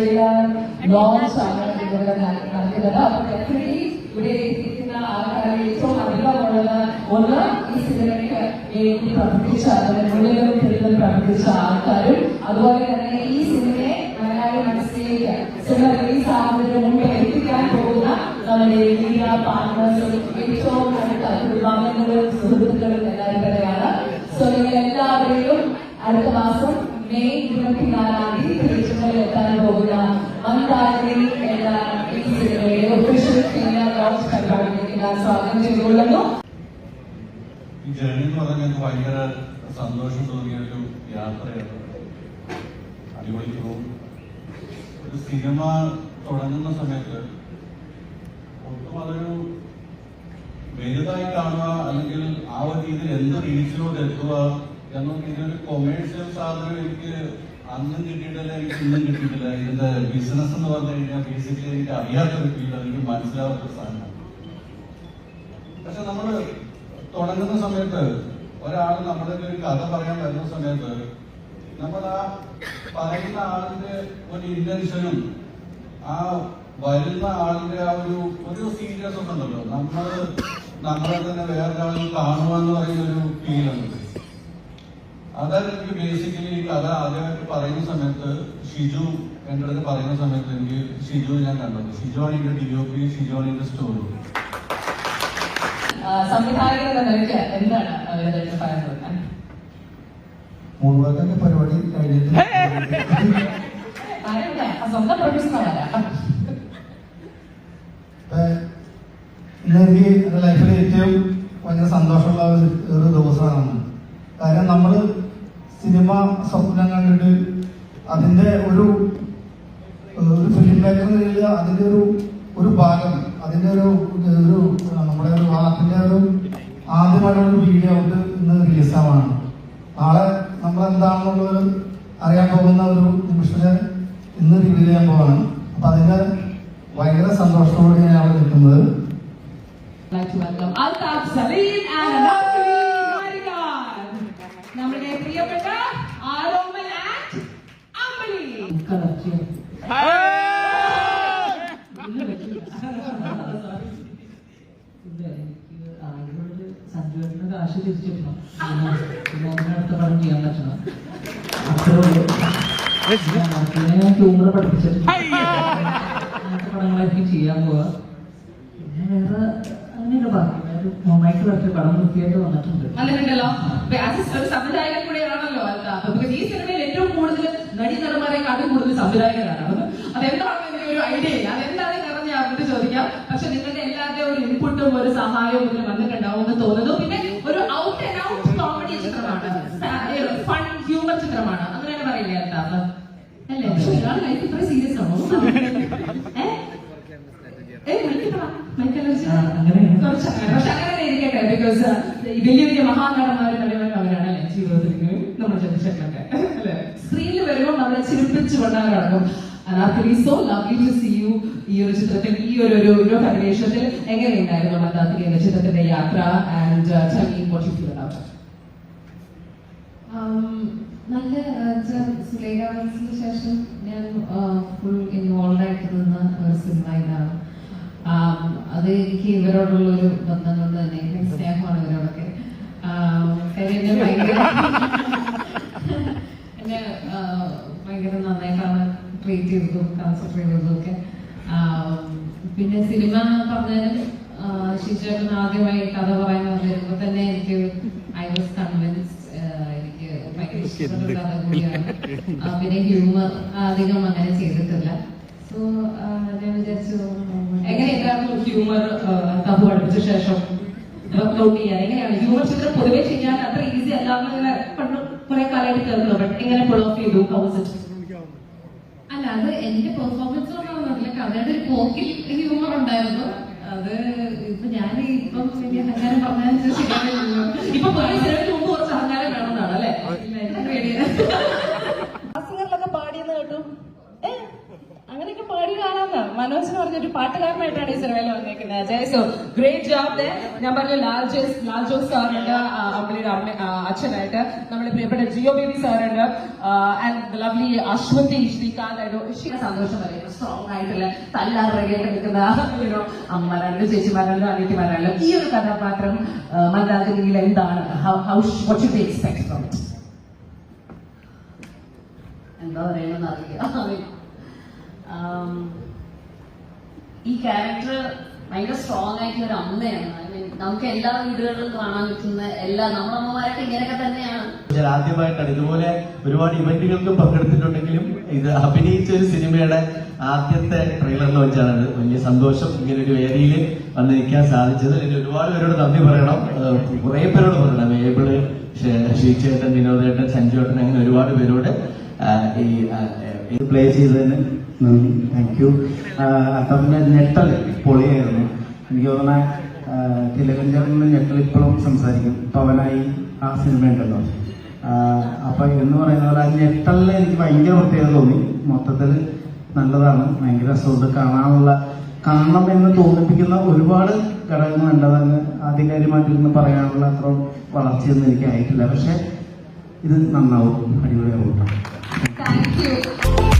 Trailer launch ആണ് ഇവിടെ നടക്കുന്നത്. അപ്പൊ ഇവിടെ ഇരിക്കുന്ന ആൾക്കാരെ ഏറ്റവും അധികമുള്ളത് ഒന്ന് ഈ സിനിമയ്ക്ക് വേണ്ടി പ്രവർത്തിച്ച മുഴുവൻ തെളിവിൽ പ്രവർത്തിച്ച ആൾക്കാരും. അതുപോലെ തന്നെ ഈ സിനിമയെ മലയാളി മനസ്സിലേക്ക് സിനിമ റിലീസ് ആകുന്നതിന് മുമ്പ് എത്തിക്കാൻ പോകുന്ന നമ്മുടെ മീഡിയ പാർട്ട്നേഴ്സും ഏറ്റവും അടുത്ത കുടുംബാംഗങ്ങളും സുഹൃത്തുക്കളും എല്ലാവരും തന്നെയാണ് സോ നിങ്ങൾ എല്ലാവരെയും അടുത്ത മാസം മെയ് ഇരുപത്തിനാലാം തീയതി തിയേറ്ററുകളിൽ എത്താൻ പോകുന്ന സിനിമയുടെ ഒഫീഷ്യൽ സിനിമ ലോഞ്ച് പരിപാടിയിലേക്ക് ഞാൻ സ്വാഗതം ചെയ്തുകൊള്ളുന്നു. ഈ ജേണി എന്ന് പറഞ്ഞാൽ ഞങ്ങൾക്ക് ഭയങ്കര സന്തോഷം തോന്നിയ ഒരു യാത്രയാണ്. അടിപൊളി ഒരു സിനിമ തുടങ്ങുന്ന സമയത്ത് ഒട്ടും അതൊരു വലുതായി കാണുക അല്ലെങ്കിൽ ആ ഒരു രീതിയിൽ എന്ത് റീച്ചിലോട്ട് എത്തുക എന്നൊക്കെ ഇതൊരു കൊമേഴ്ഷ്യൽ സാധനം എനിക്ക് അന്നും കിട്ടിയിട്ടില്ല എനിക്ക് ഇന്നും കിട്ടിയിട്ടില്ല. ഇതിന്റെ ബിസിനസ് എന്ന് പറഞ്ഞു കഴിഞ്ഞാൽ ബേസിക്കലി എനിക്ക് അറിയാത്തൊരു ഫീൽഡ് എനിക്ക് മനസ്സിലാവാത്തൊരു സാധനമാണ്. പക്ഷെ നമ്മൾ തുടങ്ങുന്ന സമയത്ത് ഒരാൾ നമ്മുടെ ഒരു കഥ പറയാൻ വരുന്ന സമയത്ത് നമ്മൾ ആ പറയുന്ന ആളിന്റെ ഒരു ഇന്റൻഷനും ആ വരുന്ന ആളിന്റെ ആ ഒരു ഒരു സീരിയസ് ഒക്കെ ഉണ്ടല്ലോ. നമ്മൾ നമ്മളെ തന്നെ വേറൊരാളിൽ കാണുക എന്ന് പറയുന്ന ഒരു ഫീലുണ്ട് അതാണ് എനിക്ക് ബേസിക്കലി ഈ കഥ ആദ്യമായിട്ട് പറയുന്ന സമയത്ത് ഷിജു എന്റെ അടുത്ത് പറയുന്ന സമയത്ത് എനിക്ക് ഷിജു ഞാൻ കണ്ടത്. ഷിജു ആണ് എന്റെ ഡി ഒ പി ഷിജു ആണ് എന്റെ സ്റ്റോറി മുഴുവൻ പരിപാടി കഴിഞ്ഞിട്ട് ലൈഫിൽ ഏറ്റവും ഭയങ്കര സന്തോഷമുള്ള ഒരു ഒരു ദിവസമാണ്. കാരണം നമ്മൾ സിനിമ സ്വപ്നം കണ്ടിട്ട് അതിന്റെ ഒരു ഒരു ഫിലിം മേക്കർ നിലയിൽ അതിന്റെ ഒരു ഒരു ഭാഗം അതിന്റെ ഒരു ഒരു നമ്മുടെ ഒരു ആർട്ടിന്റെ ഒരു ആദ്യമായിട്ടുള്ള വീഡിയോ ഔട്ട് ഇന്ന് റിലീസാവാണ് നാളെ നമ്മൾ എന്താണെന്നുള്ളത് അറിയാൻ പോകുന്ന ഒരു നിമിഷത്തെ ഇന്ന് റിവീൽ ചെയ്യാൻ പോവാണ് അപ്പൊ അതിന്റെ ഭയങ്കര സന്തോഷത്തോടെ ഞാൻ അവിടെ നിൽക്കുന്നത് like to welcome Altaf Salim and another. നമ്മുടെ പ്രിയപ്പെട്ട ആരോമൽ ആൻഡ് അമ്പലി സഞ്ജുവിന്റെ കാശ് തിരിച്ചിട്ടണം അടുത്ത പടം ചെയ്യാൻ പറ്റണം അത്രേ ഞാൻ ക്യൂമറ പഠിപ്പിച്ചിട്ടുണ്ട് അങ്ങനത്തെ പടങ്ങളായിരിക്കും ചെയ്യാൻ പോവാ പിന്നെ വേറെ അങ്ങനെയൊക്കെ പറഞ്ഞു മൊമായിട്ട് വരച്ച പടം വൃത്തിയായിട്ട് വന്നിട്ടുണ്ട് അസിസ്റ്റ് ഒരു സംവിധായകൻ കൂടെയാണല്ലോ അല്ല ബിക്കോസ് ഈ സിനിമയിൽ ഏറ്റവും കൂടുതൽ നടി നടന്മാരെക്കാട്ടും കൂടുതൽ സംവിധായകനാണ് അത് അതെന്താണെന്ന് എനിക്ക് ഒരു ഐഡിയ ഇല്ല. അതെന്താണ് കാരണം ഞാൻ അവരോട് ചോദിക്കാം. പക്ഷെ നിങ്ങളുടെ എല്ലാവരുടെയും ഒരു ഇൻപുട്ടും ഒരു സഹായവും ഇതിൽ വന്നിട്ടുണ്ടാവും എന്ന് തോന്നുന്നു. പിന്നെ ഒരു ഔട്ട് ആൻഡ് ഔട്ട് കോമഡി ചിത്രമാണ് ഫൺ ഹ്യൂമർ ചിത്രമാണ്. അങ്ങനെയാണ് പറയില്ലേ അൽത്താഫ് അല്ലേ? പക്ഷെ ഒരാൾ ലൈഫ് ഇത്ര സീരിയസ് ആണോ? ഏ? ഏ, മൈക്ക് പറ. Mic allergy. ആ, കുറച്ച് അങ്ങനെ. പക്ഷെ അങ്ങനെ തന്നെ ഇരിക്കട്ടെ ബിക്കോസ് വലിയ വലിയ മഹാനടന്മാരും നടിമാരും അവരാണല്ലേ ജീവിതത്തിൽ നമ്മൾ ചിന്തിച്ചിട്ടൊക്കെ അല്ലെ? സ്ക്രീനിൽ വരുമ്പോൾ നമ്മളെ ചിരിപ്പിച്ചു കൊണ്ടാണ് കിടക്കും Anarkali so lovely to see you ഈ ഒരു ചിത്രത്തിൽ ഈ ഒരു ഒരു ഒരു പരിവേഷത്തിൽ എങ്ങനെയുണ്ടായിരുന്നു മന്ദാത്തിരി എന്ന ചിത്രത്തിന്റെ യാത്ര ആൻഡ് അബൌട്ട് ആം, നല്ല സുലേഖ ശേഷം ഞാൻ ഫുൾ ഇൻവോൾവ് ആയിട്ട് നിന്ന ഒരു സിനിമ ഇതാണ് അത് എനിക്ക് ഇവരോടുള്ള ഒരു ബന്ധം കൊണ്ട് തന്നെ എനിക്ക് സ്നേഹമാണ് ഇവരോടൊക്കെ. എന്നെ ഭയങ്കര എന്നെ ഭയങ്കര നന്നായിട്ടാണ് ട്രീറ്റ് ചെയ്തതും കൺസൾട്ട് ചെയ്തതും ഒക്കെ. പിന്നെ സിനിമ പറഞ്ഞാലും ശിശുചേട്ടൻ ആദ്യമായി കഥ പറയാൻ വരുമ്പോൾ തന്നെ എനിക്ക് ഐ വാസ് കൺവിൻസ് എനിക്ക് ഭയങ്കര ഇഷ്ടപ്പെട്ട കഥ കൂടിയാണ്. പിന്നെ ഹ്യൂമർ അധികം അങ്ങനെ ചെയ്തിട്ടില്ല. സോ ഞാൻ വിചാരിച്ചു എങ്ങനെയുണ്ടായിരുന്നു ഹ്യൂമർ തബു അടുപ്പിച്ച ശേഷം വർക്ക്ഔട്ട് ചെയ്യാൻ? എങ്ങനെയാണ്? ഹ്യൂമർ ചിത്രം പൊതുവെ ചെയ്യാൻ അത്ര ഈസി അല്ല എന്നിങ്ങനെ പണ്ട് കുറെ കാലമായിട്ട് കേൾക്കുന്നു ബട്ട് എങ്ങനെ പുൾ ഓഫ് ചെയ്തു ഹൗസ് അല്ല അത് എന്റെ പെർഫോമൻസ് ഒന്നും കഥയുടെ ഒരു പോക്കിൽ ഹ്യൂമർ ഉണ്ടായിരുന്നു. അത് ഇപ്പൊ ഞാൻ ഇപ്പം വലിയ അഹങ്കാരം പറഞ്ഞാൽ ശരിയാവില്ലല്ലോ ഇപ്പൊ മുമ്പ് കുറച്ച് അഹങ്കാരം വേണമെന്നാണ് അല്ലേ? ഇല്ല, എനിക്ക് പേടിയാ. ക്ലാസ്സുകളിലൊക്കെ എന്ന് പറഞ്ഞൊരു പാട്ടുകാരനായിട്ടാണ് ഈ സിനിമയിൽ വന്നിരിക്കുന്നത്. അജയ് സോ ഗ്രേറ്റ് ജോബ് ഞാൻ പറഞ്ഞു ലാൽ ജോസ് ലാൽ ജോസ് സാറുണ്ട് അമ്മയുടെ അമ്മ അച്ഛനായിട്ട്. നമ്മുടെ പ്രിയപ്പെട്ട ജിയോ ബേബി സാറുണ്ട് ആൻഡ് ലവ്ലി അശ്വതി ശ്രീകാന്ത് ആയിട്ട് സന്തോഷം പറയുന്നു. സ്ട്രോങ് ആയിട്ടുള്ള തല്ലാറിയായിട്ട് നിൽക്കുന്ന you know, അനിയത്തിമാരാണല്ലോ. ഈ ഒരു കഥാപാത്രം മന്ദാകിനിയിൽ എന്താണ്? ഹൗ വാട്ട് എന്താ പറയുന്നത് അറിയില്ല. ആം, ഈ ക്യാരക്ടർ ഭയങ്കര സ്ട്രോങ് ആയിട്ടുള്ള ഒരു അമ്മയാണ്. നമുക്ക് എല്ലാ വീടുകളിലും കാണാൻ പറ്റുന്ന എല്ലാ നമ്മുടെ അമ്മമാരൊക്കെ ഇങ്ങനെയൊക്കെ തന്നെയാണ്. ഞാൻ ആദ്യമായിട്ടാണ് ഇതുപോലെ ഒരുപാട് ഇവന്റുകൾക്ക് പങ്കെടുത്തിട്ടുണ്ടെങ്കിലും ഇത് അഭിനയിച്ച ഒരു സിനിമയുടെ ആദ്യത്തെ ട്രെയിലർ ഇത്. വലിയ സന്തോഷം ഇങ്ങനെ ഒരു വേദിയിൽ വന്ന് നിൽക്കാൻ സാധിച്ചത്. എനിക്ക് ഒരുപാട് പേരോട് നന്ദി പറയണം. കുറെ പേരോട് പറയണം. ഏബിൾ ശ്രീചേട്ടൻ വിനോദേട്ടൻ സഞ്ജുവേട്ടൻ അങ്ങനെ ഒരുപാട് പേരോട് ഈ പ്ലേ ചെയ്തതിന് താങ്ക് യു അപ്പം ഞെട്ടൽ പൊളിയായിരുന്നു. എനിക്ക് തോന്നുന്ന തിലകഞ്ചറിന്റെ ഞെട്ടൽ ഇപ്പോഴും സംസാരിക്കും. പവനായി ആ സിനിമ ഉണ്ടല്ലോ. അപ്പൊ എന്ന് പറയുന്ന പോലെ ആ ഞെട്ടലിൽ എനിക്ക് ഭയങ്കര പ്രത്യേകത തോന്നി. മൊത്തത്തിൽ നല്ലതാണ്. ഭയങ്കര രസമുണ്ട്. കാണാനുള്ള കാണണം എന്ന് തോന്നിപ്പിക്കുന്ന ഒരുപാട് ഘടകങ്ങൾ ഘടകങ്ങളുണ്ട് അതങ്ങ് ആധികാരികമായിട്ടിരുന്ന് പറയാനുള്ള അത്ര വളർച്ചയൊന്നും എനിക്ക് ആയിട്ടില്ല. പക്ഷെ ഇത് നന്നാവും. അടിപൊളിയാവും താങ്ക് യു